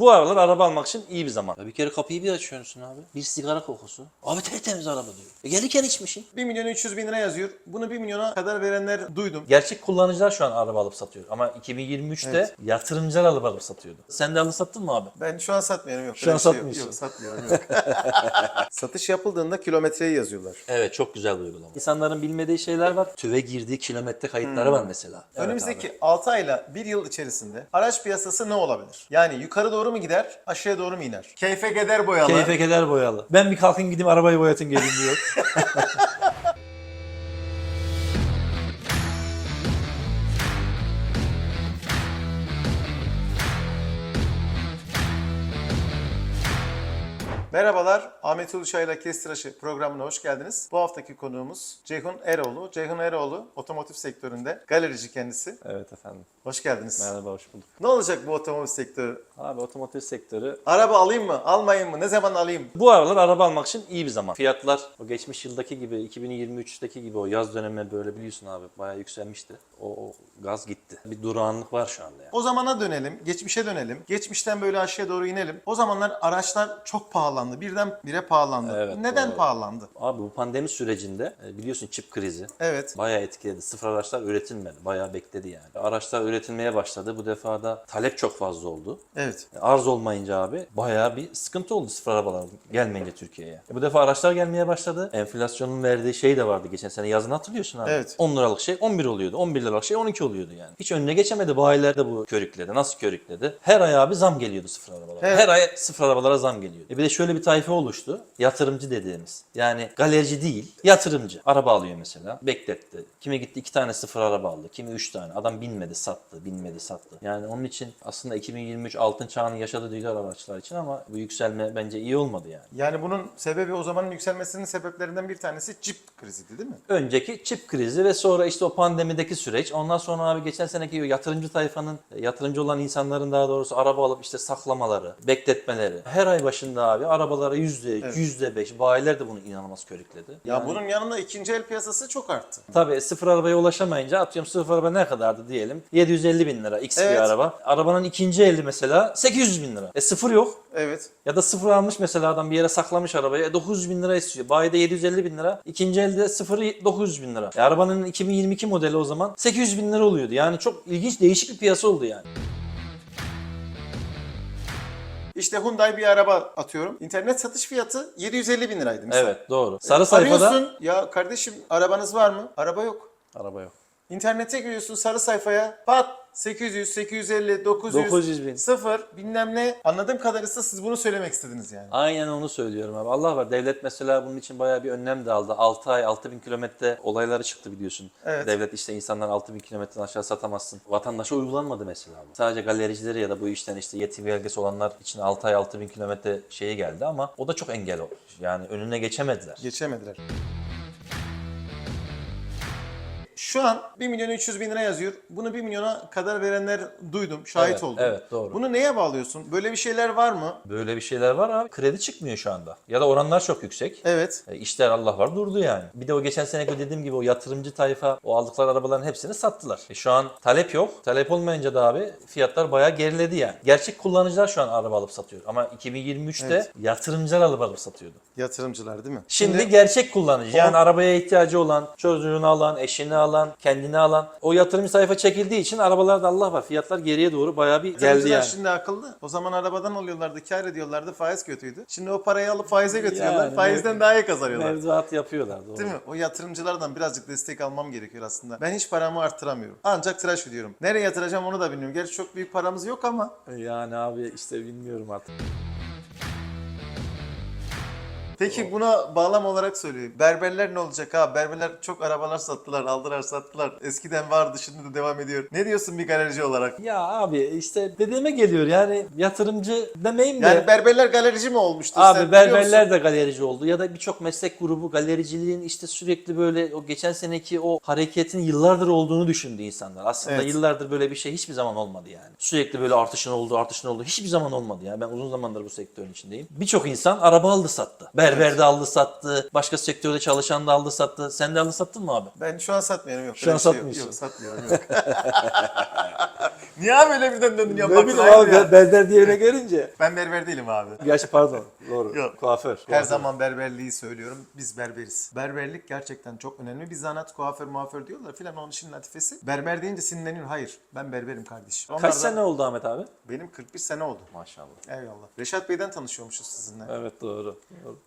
Bu aralar araba almak için iyi bir zaman. Ya bir kere kapıyı bir açıyorsun abi. Bir sigara kokusu. Abi tertemiz araba diyor. E gelirken içmişsin. 1 milyon 300 bin lira yazıyor. Bunu 1 milyona kadar verenler duydum. Gerçek kullanıcılar şu an araba alıp satıyor. Ama 2023'te Evet. yatırımcılar alıp alıp satıyordu. Sen de alıp sattın mı abi? Ben şu an satmıyorum yok. Şu an bir şey yok. satmıyorsun. Yok satmıyorum yok. Satış yapıldığında kilometreyi yazıyorlar. Evet çok güzel bir uygulama. İnsanların bilmediği şeyler var. TÜV'e girdiği kilometre kayıtları var mesela. Evet Önümüzdeki abi. 6 ayla 1 yıl içerisinde araç piyasası ne olabilir? Yani yukarı doğru mu gider, aşağıya doğru mu iner? Keyfe keder boyalı. Keyfe keder boyalı. Ben bir kalkın gideyim arabayı boyatın gelin diyor. Merhabalar, Ahmet Uluşay'la Kestiraşı programına hoş geldiniz. Bu haftaki konuğumuz Ceyhun Eroğlu. Ceyhun Eroğlu otomotiv sektöründe galerici kendisi. evet efendim. Hoş geldiniz. Merhaba hoş bulduk. Ne olacak bu otomotiv sektörü? Abi otomotiv sektörü Araba alayım mı, almayayım mı, ne zaman alayım? Bu aralar araba almak için iyi bir zaman. Fiyatlar o geçmiş yıldaki gibi 2023'teki gibi o yaz dönemi böyle biliyorsun abi bayağı yükselmişti. O, o gaz gitti. Bir durağanlık var şu anda yani. O zamana dönelim, geçmişe dönelim. Geçmişten böyle aşağıya doğru inelim. O zamanlar araçlar çok pahalandı. Birden bire pahalandı. Evet, Neden doğru. pahalandı? Abi bu pandemi sürecinde e, biliyorsun çip krizi Evet. bayağı etkiledi. Sıfır araçlar üretilmedi. Bayağı bekledi yani. Araçlar üretilmeye başladı. Bu defa da talep çok fazla oldu. Evet. E, Arz olmayınca abi bayağı bir sıkıntı oldu sıfır arabalar gelmeyince Türkiye'ye. E bu defa araçlar gelmeye başladı. Enflasyonun verdiği şey de vardı geçen sene yazın hatırlıyorsun abi. Evet. 10 liralık şey 11 oluyordu. 11 liralık şey 12 oluyordu yani. Hiç önüne geçemedi. Bayiler de bu körükledi. Nasıl körükledi? Her ay abi zam geliyordu sıfır arabalara. Evet. Her ay sıfır arabalara zam geliyordu. E bir de şöyle bir tayfa oluştu. Yatırımcı dediğimiz. Yani galerici değil, yatırımcı. Araba alıyor mesela. Bekletti. Kimi gitti iki tane sıfır araba aldı. Kimi üç tane. Adam binmedi sattı. Binmedi sattı. Yani onun için aslında 2023 altın çağını yaşadı diyorlar araçlar için ama bu yükselme bence iyi olmadı yani. Yani bunun sebebi o zamanın yükselmesinin sebeplerinden bir tanesi çip kriziydi değil mi? Önceki çip krizi ve sonra işte o pandemideki süreç. Ondan sonra abi geçen seneki yatırımcı tayfanın, yatırımcı olan insanların daha doğrusu araba alıp işte saklamaları, bekletmeleri. Her ay başında abi arabalara yüzde, Evet. yüzde beş. Bayiler de bunu inanılmaz körükledi. Ya Yani- bunun yanında ikinci el piyasası çok arttı. Tabii sıfır arabaya ulaşamayınca atıyorum sıfır araba ne kadardı diyelim. 750 bin lira X Evet. bir araba. Arabanın ikinci eli mesela 800 bin lira. E sıfır yok. Evet. Ya da sıfır almış mesela adam bir yere saklamış arabayı. E 900 bin lira istiyor. Bayide 750 bin lira. İkinci elde sıfırı 900 bin lira. E arabanın 2022 modeli o zaman 800 bin lira oluyordu. Yani çok ilginç değişik bir piyasa oldu yani. İşte Hyundai bir araba atıyorum. İnternet satış fiyatı 750 bin liraydı mesela. Evet doğru. Sarı sayfada Arıyorsun ya kardeşim arabanız var mı? Araba yok. araba yok. İnternete giriyorsun sarı sayfaya pat 800, 850, 900, 900 bin. sıfır bilmem ne. Anladığım kadarıyla siz bunu söylemek istediniz yani. Aynen onu söylüyorum abi. Allah var. Devlet mesela bunun için bayağı bir önlem de aldı. 6 ay 6 bin kilometre olayları çıktı biliyorsun. Evet. Devlet işte insanlar 6 bin kilometreden aşağı satamazsın. Vatandaşa uygulanmadı mesela bu. Sadece galericileri ya da bu işten işte yetim belgesi olanlar için 6 ay 6 bin kilometre şeyi geldi ama o da çok engel oldu. Yani önüne geçemediler. Geçemediler. Şu an 1 milyon 300 bin lira yazıyor. Bunu 1 milyona kadar verenler duydum, şahit Evet, oldum. evet, doğru. Bunu neye bağlıyorsun? Böyle bir şeyler var mı? Böyle bir şeyler var abi. Kredi çıkmıyor şu anda. Ya da oranlar çok yüksek. Evet. E, işler Allah var durdu yani. Bir de o geçen seneki dediğim gibi o yatırımcı tayfa o aldıkları arabaların hepsini sattılar. E, şu an talep yok. Talep olmayınca da abi fiyatlar bayağı geriledi yani. Gerçek kullanıcılar şu an araba alıp satıyor. Ama 2023'te Evet. yatırımcılar alıp alıp satıyordu. Yatırımcılar değil mi? Şimdi, gerçek kullanıcı yani O- arabaya ihtiyacı olan, çocuğunu alan, eşini alan, kendini alan o yatırımcı sayfa çekildiği için arabalarda Allah var. Fiyatlar geriye doğru bayağı bir geldi yani. şimdi akıllı. O zaman arabadan alıyorlardı, kar ediyorlardı, faiz kötüydü. Şimdi o parayı alıp faize götürüyorlar. Yani Faizden mev- daha iyi kazanıyorlar. Mevzuat yapıyorlar doğru. Değil mi? O yatırımcılardan birazcık destek almam gerekiyor aslında. Ben hiç paramı arttıramıyorum. Ancak tıraş ödüyorum. Nereye yatıracağım onu da bilmiyorum. Gerçi çok büyük paramız yok ama Yani abi işte bilmiyorum artık. Peki buna bağlam olarak söyleyeyim. Berberler ne olacak ha? Berberler çok arabalar sattılar, aldılar, sattılar. Eskiden vardı, şimdi de devam ediyor. Ne diyorsun bir galerici olarak? Ya abi işte dediğime geliyor yani yatırımcı demeyeyim de. Yani berberler galerici mi olmuştu? Sen Abi biliyor berberler de galerici oldu ya da birçok meslek grubu galericiliğin işte sürekli böyle o geçen seneki o hareketin yıllardır olduğunu düşündü insanlar. Aslında Evet. yıllardır böyle bir şey hiçbir zaman olmadı yani. Sürekli böyle artışın oldu, artışın oldu. Hiçbir zaman olmadı yani. Ben uzun zamandır bu sektörün içindeyim. Birçok insan araba aldı sattı. Berber de aldı sattı. Başka sektörde çalışan da aldı sattı. Sen de aldı sattın mı abi? Ben şu an satmıyorum yok. Şu an şey yok. satmıyorsun. Yok satmıyorum yok. Niye abi öyle birden döndün ya? Ne bileyim abi ya. ben berber diye öyle görünce. Ben berber değilim abi. Gerçi pardon. Doğru. Yok. Kuaför. Her zaman berberliği söylüyorum. Biz berberiz. Berberlik gerçekten çok önemli. Bir zanaat kuaför muaför diyorlar filan onun işin latifesi. Berber deyince sinirleniyor. Hayır. Ben berberim kardeşim. Kaç Onlar da- sene oldu Ahmet abi? Benim 41 sene oldu. Maşallah. Eyvallah. Reşat Bey'den tanışıyormuşuz sizinle. Evet doğru. doğru.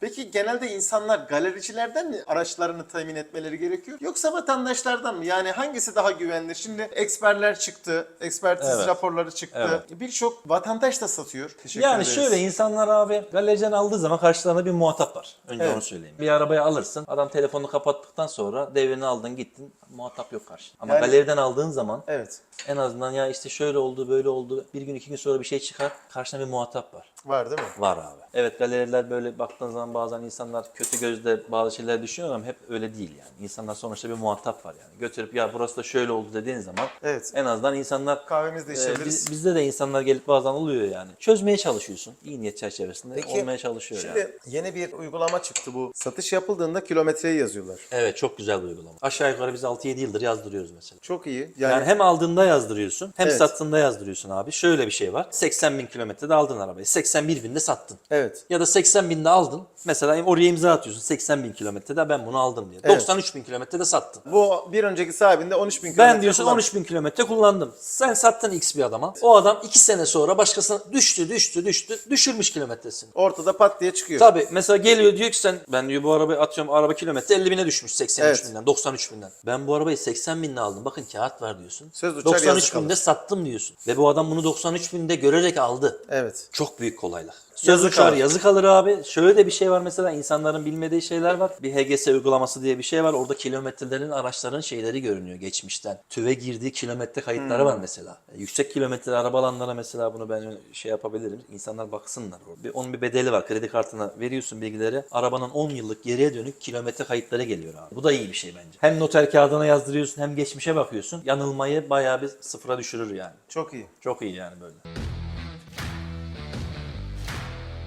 Peki genelde insanlar galericilerden mi araçlarını temin etmeleri gerekiyor? Yoksa vatandaşlardan mı? Yani hangisi daha güvenilir? Şimdi eksperler çıktı, ekspertiz Evet. raporları çıktı. Birçok vatandaş da satıyor. Teşekkür Yani ederiz. şöyle insanlar abi galericiden aldığı zaman karşılarında bir muhatap var. Önce Evet. onu söyleyeyim. Bir arabayı alırsın. Adam telefonunu kapattıktan sonra devrini aldın gittin. Muhatap yok karşında. Ama Yani- galeriden aldığın zaman Evet. en azından ya işte şöyle oldu böyle oldu. Bir gün iki gün sonra bir şey çıkar. Karşında bir muhatap var. Var değil mi? Var abi. Evet galeriler böyle baktığın zaman bazen insanlar kötü gözle bazı şeyler düşünüyor ama hep öyle değil yani. İnsanlar sonuçta bir muhatap var yani. Götürüp ya burası da şöyle oldu dediğin zaman Evet. en azından insanlar Kahvemizde Ee, içebiliriz. biz- bizde de insanlar gelip bazen oluyor yani. Çözmeye çalışıyorsun. İyi niyet çerçevesinde Peki, olmaya çalışıyor Şimdi yani. yeni bir uygulama çıktı bu. Satış yapıldığında kilometreyi yazıyorlar. Evet çok güzel bir uygulama. Aşağı yukarı biz 6-7 yıldır yazdırıyoruz mesela. Çok iyi. Yani, Yani, hem aldığında yazdırıyorsun hem Evet. sattığında yazdırıyorsun abi. Şöyle bir şey var. 80 bin kilometrede aldın arabayı. 81 binde sattın. evet. Ya da 80 binde aldın. Mesela oraya imza atıyorsun. 80 bin kilometrede ben bunu aldım diye. Evet. 93 bin kilometrede sattın. Bu bir önceki sahibinde 13 bin kilometre Ben diyorsun kullanmış. 13 bin kilometre kullandım. Sen sattın X bir adama. O adam 2 sene sonra başkasına düştü düştü düştü düşürmüş kilometresini. Ortada pat diye çıkıyor. Tabii mesela geliyor diyor ki sen ben diyor bu arabayı atıyorum araba kilometre 50 bine düşmüş 83 Evet. binden 93 binden. Ben bu arabayı 80 binle aldım bakın kağıt var diyorsun. Söz uçar, yazı 93 kalır. binde sattım diyorsun. Ve bu adam bunu 93 binde görerek aldı. Evet. Çok büyük kolaylık. Söz Yazı uçar kalır. yazı kalır abi. Şöyle de bir şey var mesela insanların bilmediği şeyler var. Bir HGS uygulaması diye bir şey var. Orada kilometrelerin araçların şeyleri görünüyor geçmişten. TÜV'e girdiği kilometre kayıtları Hmm. var mesela. E, Yüksek kilometre araba alanlara mesela bunu ben şey yapabilirim. İnsanlar baksınlar. Bir, onun bir bedeli var. Kredi kartına veriyorsun bilgileri. Arabanın 10 yıllık geriye dönük kilometre kayıtları geliyor abi. Bu da iyi bir şey bence. Hem noter kağıdına yazdırıyorsun hem geçmişe bakıyorsun. Yanılmayı bayağı bir sıfıra düşürür yani. Çok iyi. Çok iyi yani böyle.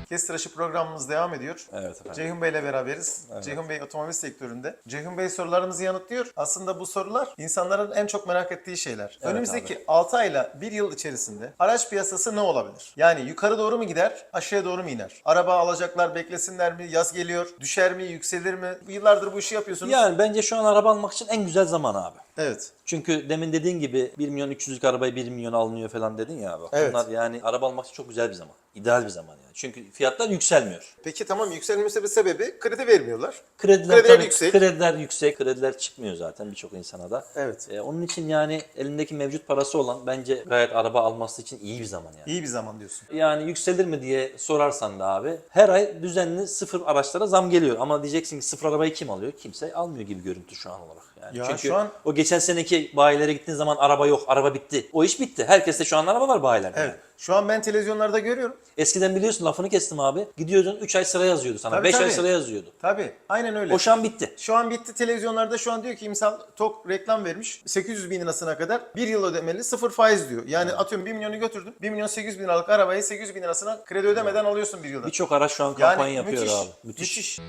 Kes tıraşı programımız devam ediyor. Evet efendim. Ceyhun Bey ile beraberiz. Ceyhun Bey otomobil sektöründe. Ceyhun Bey sorularımızı yanıtlıyor. Aslında bu sorular insanların en çok merak ettiği şeyler. Önümüzdeki 6 ayla 1 yıl içerisinde araç piyasası ne olabilir? Yani yukarı doğru mu gider, aşağıya doğru mu iner? Araba alacaklar beklesinler mi? Yaz geliyor. Düşer mi, yükselir mi? Yıllardır bu işi yapıyorsunuz. Yani bence şu an araba almak için en güzel zaman abi. Evet. Çünkü demin dediğin gibi 1 milyon 300'lük arabayı 1 milyon alınıyor falan dedin ya. Bak Evet. Bunlar yani araba almak için çok güzel bir zaman. İdeal bir zaman yani. Çünkü fiyatlar yükselmiyor. Peki tamam yükselmesi bir sebebi kredi vermiyorlar. Krediler, Krediler tabii- yüksek. Krediler yüksek. Krediler çıkmıyor zaten birçok insana da. Evet. Ee, onun için yani elindeki mevcut parası olan bence gayet araba alması için iyi bir zaman yani. İyi bir zaman diyorsun. Yani yükselir mi diye sorarsan da abi her ay düzenli sıfır araçlara zam geliyor. Ama diyeceksin ki sıfır arabayı kim alıyor? Kimse almıyor gibi görüntü şu an olarak. Yani. Ya Çünkü şu an- o geçen seneki bayilere gittiğin zaman araba yok, araba bitti. O iş bitti. Herkeste şu an araba var bayilerde. Evet. yani. Şu an ben televizyonlarda görüyorum. Eskiden biliyorsun lafını kestim abi. Gidiyordun 3 ay sıra yazıyordu sana. Tabii, 5 ay sıra yazıyordu. Tabii. Aynen öyle. O şu an bitti. Şu an bitti televizyonlarda şu an diyor ki imsal tok reklam vermiş 800 bin lirasına kadar bir yıl ödemeli sıfır faiz diyor. Yani atıyorum 1 milyonu götürdün 1 milyon 800 bin liralık arabayı 800 bin lirasına kredi ödemeden alıyorsun bir yılda. Birçok araç şu an Yani kampanya yapıyor müthiş, abi. Müthiş.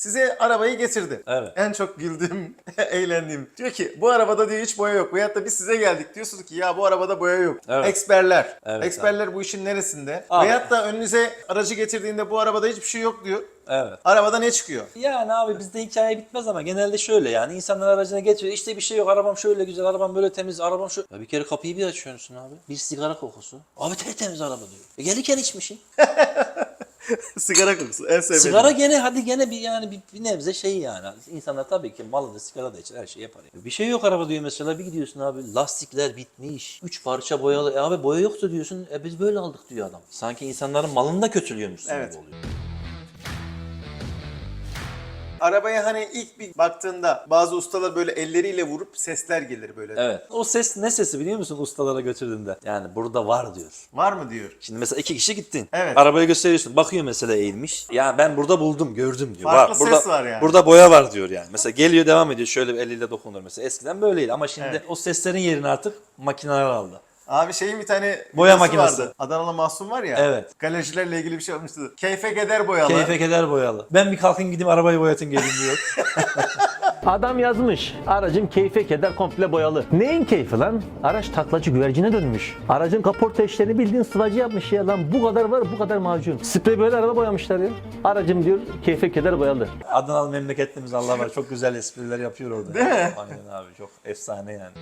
Size arabayı getirdi. Evet. En çok güldüğüm, eğlendiğim. Diyor ki bu arabada diyor hiç boya yok. Veyahut da biz size geldik. Diyorsunuz ki ya bu arabada boya yok. Evet. Eksperler. Evet, Eksperler bu işin neresinde? Abi. Veyahut da önünüze aracı getirdiğinde bu arabada hiçbir şey yok diyor. Evet. Arabada ne çıkıyor? Yani abi bizde hikaye bitmez ama genelde şöyle yani insanlar aracına getiriyor işte bir şey yok arabam şöyle güzel arabam böyle temiz arabam şu. Ya bir kere kapıyı bir açıyorsun abi bir sigara kokusu. Abi tertemiz araba diyor. E gelirken içmişsin. Sigara kokusu. En sevdiğim. Sigara gene hadi gene bir yani bir, bir nebze şey yani. İnsanlar tabii ki malı da sigara da içer her şeyi yapar. Yani. Bir şey yok araba diyor mesela bir gidiyorsun abi lastikler bitmiş. Üç parça boyalı. E abi boya yoktu diyorsun. E biz böyle aldık diyor adam. Sanki insanların malını da kötülüyormuşsun Evet. gibi oluyor. Arabaya hani ilk bir baktığında bazı ustalar böyle elleriyle vurup sesler gelir böyle. Evet. O ses ne sesi biliyor musun ustalara götürdüğünde? Yani burada var diyor. Var mı diyor. Şimdi mesela iki kişi gittin. Evet. Arabayı gösteriyorsun. Bakıyor mesela eğilmiş. Ya ben burada buldum, gördüm diyor. Farklı burada, ses var yani. Burada boya var diyor yani. Mesela geliyor devam ediyor. Şöyle bir eliyle dokunur mesela. Eskiden böyleydi ama şimdi Evet. o seslerin yerini artık makineler aldı. Abi şeyin bir tane Boya makinesi. vardı. Adanalı Mahsun var ya. Evet. Galericilerle ilgili bir şey olmuştu. Keyfe keder boyalı. Keyfe keder boyalı. Ben bir kalkın gideyim arabayı boyatın gelin diyor. Adam yazmış. Aracım keyfe keder komple boyalı. Neyin keyfi lan? Araç taklacı güvercine dönmüş. Aracın kaporta işlerini bildiğin sıvacı yapmış ya lan. Bu kadar var bu kadar macun. Sprey böyle araba boyamışlar ya. Aracım diyor keyfe keder boyalı. Adanalı memleketimiz Allah var. Çok güzel espriler yapıyor orada. Değil mi? Aynen abi çok efsane yani.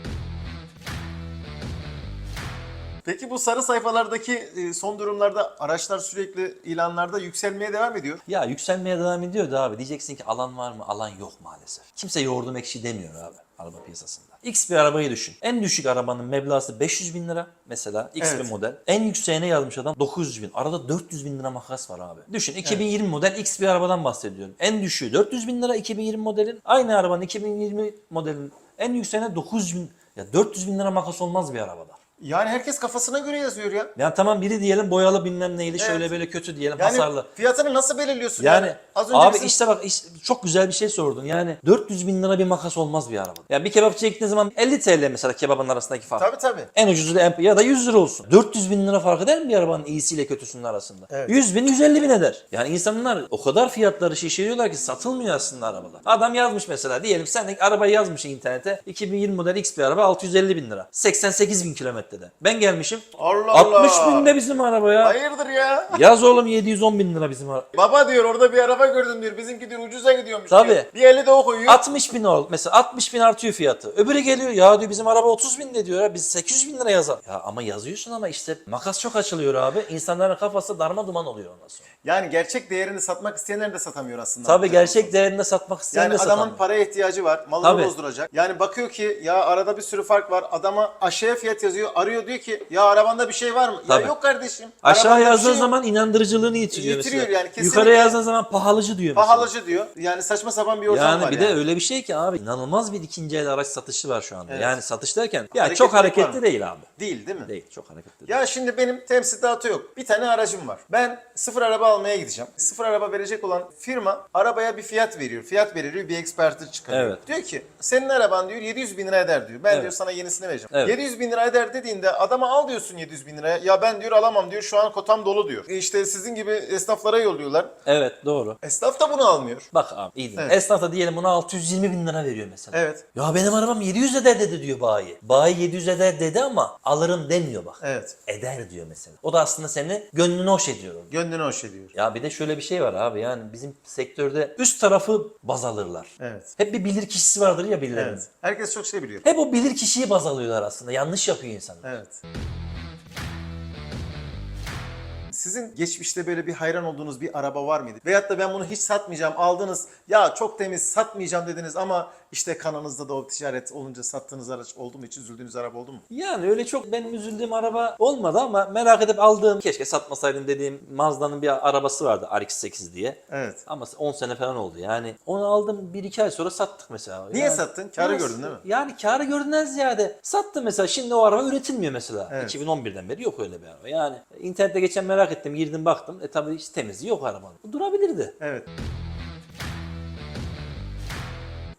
Peki bu sarı sayfalardaki e, son durumlarda araçlar sürekli ilanlarda yükselmeye devam ediyor. Ya yükselmeye devam ediyor da abi. Diyeceksin ki alan var mı? Alan yok maalesef. Kimse yoğurdum ekşi demiyor abi araba piyasasında. X bir arabayı düşün. En düşük arabanın meblası 500 bin lira mesela X Evet. bir model. En yükseğine yazmış adam 900 bin. Arada 400 bin lira makas var abi. Düşün 2020 model X bir arabadan bahsediyorum. En düşüğü 400 bin lira 2020 modelin. Aynı arabanın 2020 modelin en yükseğine 900 bin. Ya 400 bin lira makas olmaz bir arabada. Yani herkes kafasına göre yazıyor ya. Yani tamam biri diyelim boyalı bilmem neyli Evet. şöyle böyle kötü diyelim Yani hasarlı. fiyatını nasıl belirliyorsun? Yani az önce abi bizim- işte bak iş- çok güzel bir şey sordun. Yani 400 bin lira bir makas olmaz bir arabada. Ya bir kebapçıya gittiğin zaman 50 TL mesela kebabın arasındaki fark. Tabii tabii. En ucuzu da ya da 100 lira olsun. 400 bin lira fark eder mi bir arabanın iyisiyle kötüsünün arasında? Evet. 100 bin 150 bin eder. Yani insanlar o kadar fiyatları şişiriyorlar ki satılmıyor aslında arabalar. Adam yazmış mesela diyelim sen de arabayı yazmış internete 2020 model X bir araba 650 bin lira. 88 bin kilometrede. Ben gelmişim Allah Allah. 60 binde bizim araba ya. Hayırdır ya? Yaz oğlum 710 bin lira bizim araba. Baba diyor orada bir araba gördüm diyor. Bizimki diyor ucuza gidiyormuş Tabii. diyor. Bir 50 de o koyuyor. 60 bin ol. Mesela 60 bin artıyor fiyatı. Öbürü geliyor ya diyor bizim araba 30 bin de diyor ya biz 800 bin lira yazalım. Ya ama yazıyorsun ama işte makas çok açılıyor abi. İnsanların kafası darma duman oluyor ondan sonra. Yani gerçek değerini satmak isteyenler de satamıyor aslında. Tabii gerçek değerinde satmak isteyen Yani de adamın satamıyor. paraya ihtiyacı var. Malını Tabii. bozduracak. Yani bakıyor ki ya arada bir sürü fark var. Adama aşağıya fiyat yazıyor. Arıyor diyor ki ya arabanda bir şey var mı? Tabii. Ya yok kardeşim. Aşağı Arabanda bir yazdığı şey yok. zaman inandırıcılığını yitiriyor, Yitiriyor mesela. yani, kesinlikle. Yukarı yazdığı zaman pahalıcı diyor mesela. pahalıcı diyor. Yani saçma sapan bir ortam Yani var bir yani. de öyle bir şey ki abi inanılmaz bir ikinci el araç satışı var şu anda. Evet. Yani satış derken ya Hareketlilik çok hareketli değil abi. Değil değil mi? Değil çok hareketli değil. Ya şimdi benim temsilatı yok. Bir tane aracım var. Ben sıfır araba almaya gideceğim. Sıfır araba verecek olan firma arabaya bir fiyat veriyor. Fiyat veriyor bir ekspertiz çıkarıyor. Evet. Diyor ki senin araban diyor 700 bin lira eder diyor. Ben Evet. diyor sana yenisini vereceğim. Evet. 700 bin lira eder dediğinde adama al diyorsun 700 bin liraya. Ya ben diyor alamam diyor şu an kotam dolu diyor. E İşte sizin gibi esnaflara yolluyorlar. Evet doğru. Esnaf da bunu almıyor. Bak abi iyi dinle. Evet. Esnafa diyelim buna 620 bin lira veriyor mesela. Evet. Ya benim arabam 700 eder dedi diyor bayi. Bayi 700 eder dedi ama alırım demiyor bak. Evet. Eder diyor mesela. O da aslında seni gönlünü hoş ediyor. Gönlünü hoş ediyor. Ya bir de şöyle bir şey var abi yani bizim sektörde üst tarafı baz alırlar. Evet. Hep bir bilir kişisi vardır ya birilerinin. Evet. Herkes çok şey biliyor. Hep o bilir kişiyi baz alıyorlar aslında. Yanlış yapıyor insanlar. Evet. Sizin geçmişte böyle bir hayran olduğunuz bir araba var mıydı? Veyahut da ben bunu hiç satmayacağım aldınız. Ya çok temiz satmayacağım dediniz ama işte kanınızda da o ticaret olunca sattığınız araç oldu mu? Hiç üzüldüğünüz araba oldu mu? Yani öyle çok benim üzüldüğüm araba olmadı ama merak edip aldığım keşke satmasaydım dediğim Mazda'nın bir arabası vardı RX-8 diye. Evet. Ama 10 sene falan oldu yani. Onu aldım 1-2 ay sonra sattık mesela. Niye Yani- sattın? Karı Nasıl- gördün değil mi? Yani karı gördüğünden ziyade sattım mesela. Şimdi o araba üretilmiyor mesela. Evet. 2011'den beri yok öyle bir araba. Yani internette geçen merak ettim girdim baktım. E tabii hiç temizliği yok arabanın. Durabilirdi. Evet.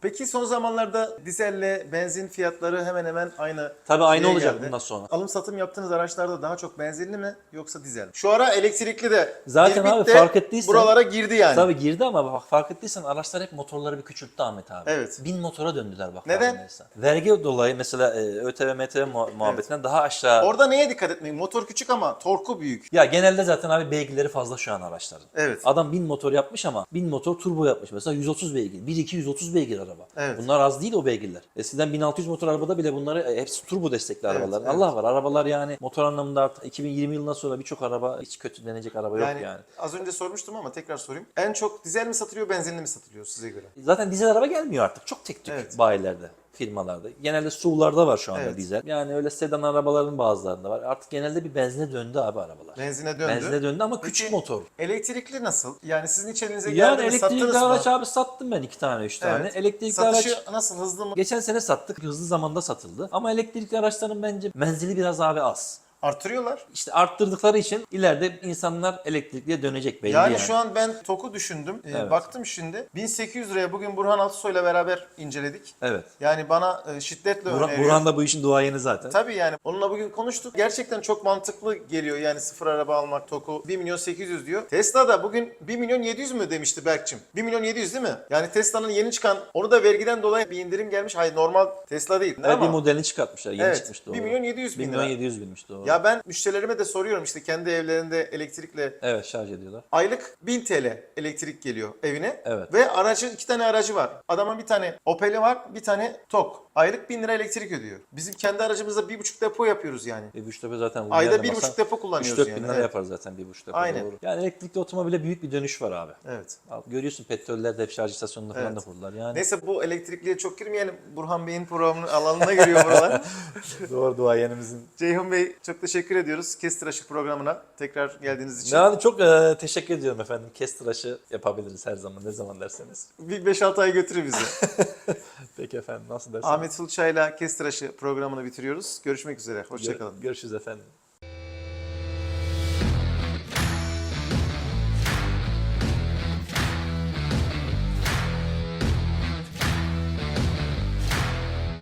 Peki son zamanlarda dizelle benzin fiyatları hemen hemen aynı. Tabii aynı şeye olacak geldi. bundan sonra. Alım satım yaptığınız araçlarda daha çok benzinli mi yoksa dizel mi? Şu ara elektrikli de Zaten abi de fark ettiysen- buralara girdi yani. Tabii girdi ama bak fark ettiysen araçlar hep motorları bir küçülttü Ahmet abi. Evet. Bin motora döndüler bak. Neden? Vergi dolayı mesela e, ÖTV, MTV muha- muhabbetinden daha aşağı. Orada neye dikkat etmeyin? Motor küçük ama torku büyük. ya genelde zaten abi beygirleri fazla şu an araçların. Evet. Adam bin motor yapmış ama bin motor turbo yapmış. Mesela 130 beygir. 1-2 130 beygir araba. Evet. Bunlar az değil o beygirler. Eskiden 1600 motor arabada bile bunları e, hepsi turbo destekli arabalar. evet. Allah var. Arabalar yani motor anlamında artık 2020 yılından sonra birçok araba hiç kötü denecek araba Yani, yok yani. az önce sormuştum ama tekrar sorayım. En çok dizel mi satılıyor, benzinli mi satılıyor size göre? Zaten dizel araba gelmiyor artık. Çok tek tük Evet. bayilerde, firmalarda. Genelde SUV'larda var şu anda Evet. dizel. Yani öyle sedan arabaların bazılarında var. Artık genelde bir benzine döndü abi arabalar. Benzine döndü. Benzine döndü ama Peki, küçük motor. Elektrikli nasıl? Yani sizin içerinize Yani geldi mi elektrikli sattınız araç mı? abi sattım ben iki tane, üç tane. Evet. Elektrikli Satışı araç nasıl? Hızlı mı? geçen sene sattık. Hızlı zamanda satıldı. Ama elektrikli araçların bence menzili biraz abi az. Arttırıyorlar. İşte arttırdıkları için ileride insanlar elektrikliye dönecek belli Yani, yani. şu an ben TOK'u düşündüm. Ee, Evet. Baktım şimdi. 1800 liraya bugün Burhan Altısoy'la beraber inceledik. Evet. Yani bana e, şiddetle Burhan, öneriyor. Burhan da bu işin duayeni zaten. Tabii yani onunla bugün konuştuk. Gerçekten çok mantıklı geliyor yani sıfır araba almak TOK'u 1 milyon 800 diyor. Tesla da bugün 1 milyon 700 mü demişti Berk'cim? 1 milyon 700 değil mi? Yani Tesla'nın yeni çıkan onu da vergiden dolayı bir indirim gelmiş. Hayır normal Tesla değil. Ama bir modelini çıkartmışlar. Yeni Evet, çıkmış doğru. 1 milyon 700 bin 1 milyon lira. 700 binmiş doğru. Ya ben müşterilerime de soruyorum işte kendi evlerinde elektrikle Evet şarj ediyorlar. Aylık 1000 TL elektrik geliyor evine. Evet. Ve aracı iki tane aracı var. Adamın bir tane Opel'i var, bir tane TOK. Aylık 1000 lira elektrik ödüyor. Bizim kendi aracımızda bir buçuk depo yapıyoruz yani. Bir buçuk depo zaten Ayda yerden bir basan buçuk depo kullanıyoruz 3-4 yani. bin lira Evet. yapar zaten bir buçuk depo. Aynen. Doğru. Yani elektrikli otomobile büyük bir dönüş var abi. Evet. Al, Görüyorsun petrollerde hep şarj istasyonunda falan Evet. da kurdular. Yani Neyse bu elektrikliye çok girmeyelim. Burhan Bey'in programının alanına giriyor buralar. doğru duayenimizin. Ceyhun Bey çok teşekkür ediyoruz. Kestir Aşık programına tekrar geldiğiniz için. Yani çok e, teşekkür ediyorum efendim. Kes tıraşı yapabiliriz her zaman ne zaman derseniz. Bir 5-6 ay götürür bizi. Peki efendim nasıl derseniz. Ahmet Sulçay'la Kestir Aşı programını bitiriyoruz. Görüşmek üzere. Hoşçakalın. Görüşürüz efendim.